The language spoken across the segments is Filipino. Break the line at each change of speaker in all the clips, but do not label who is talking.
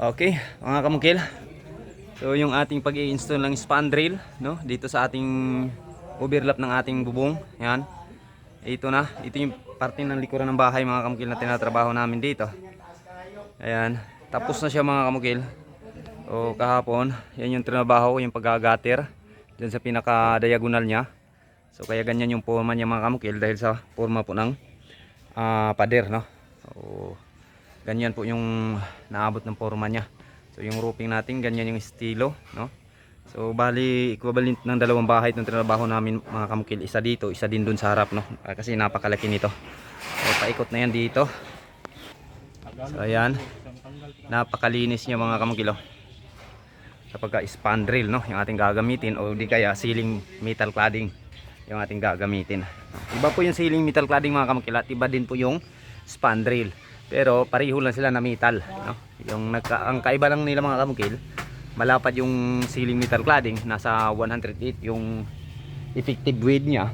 Okay, mga kamukil. So yung ating pag install ng span drill, no? Dito sa ating overlap ng ating bubong. Yan. Ito na. Ito yung parte ng likuran ng bahay mga kamukil na tinatrabaho namin dito. Ayan. Tapos na siya mga kamukil. O kahapon, yan yung trinabaho, yung paggagater. Diyan sa pinaka-diagonal niya. So kaya ganyan yung forma niya mga kamukil dahil sa forma po ng ah, pader, no? So, ganyan po yung naabot ng forma niya. So yung roofing natin, ganyan yung estilo, no? So bali equivalent ng dalawang bahay itong trabaho namin mga kamukil. Isa dito, isa din dun sa harap, no? Ah, Kasi napakalaki nito. So paikot na yan dito. So ayan. Napakalinis niya mga kamukil, oh. Kapag span drill, no? Yung ating gagamitin o di kaya ceiling metal cladding yung ating gagamitin. Iba po yung ceiling metal cladding mga kamukil iba din po yung span drill. Pero pareho lang sila na metal, no? Yung nagka, ang kaiba lang nila mga kamukil, malapad yung ceiling metal cladding, nasa 108 yung effective width niya.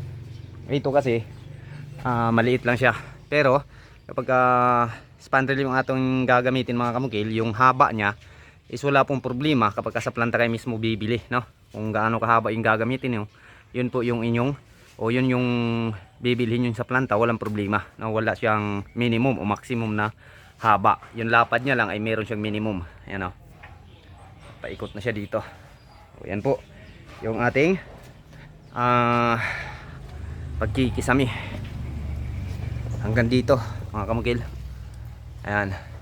Ito kasi ah, maliit lang siya. Pero kapag ah, span drill yung atong gagamitin mga kamukil, yung haba niya is wala pong problema kapag ka sa planta kayo mismo bibili, no? Kung gaano kahaba yung gagamitin nyo, yun po yung inyong o yun yung bibilhin yun sa planta, walang problema. No? Wala siyang minimum o maximum na haba. Yung lapad niya lang ay meron siyang minimum. Ayan o. Paikot na siya dito. O yan po. Yung ating ah pagkikisami. Hanggang dito mga kamukil. Ayan.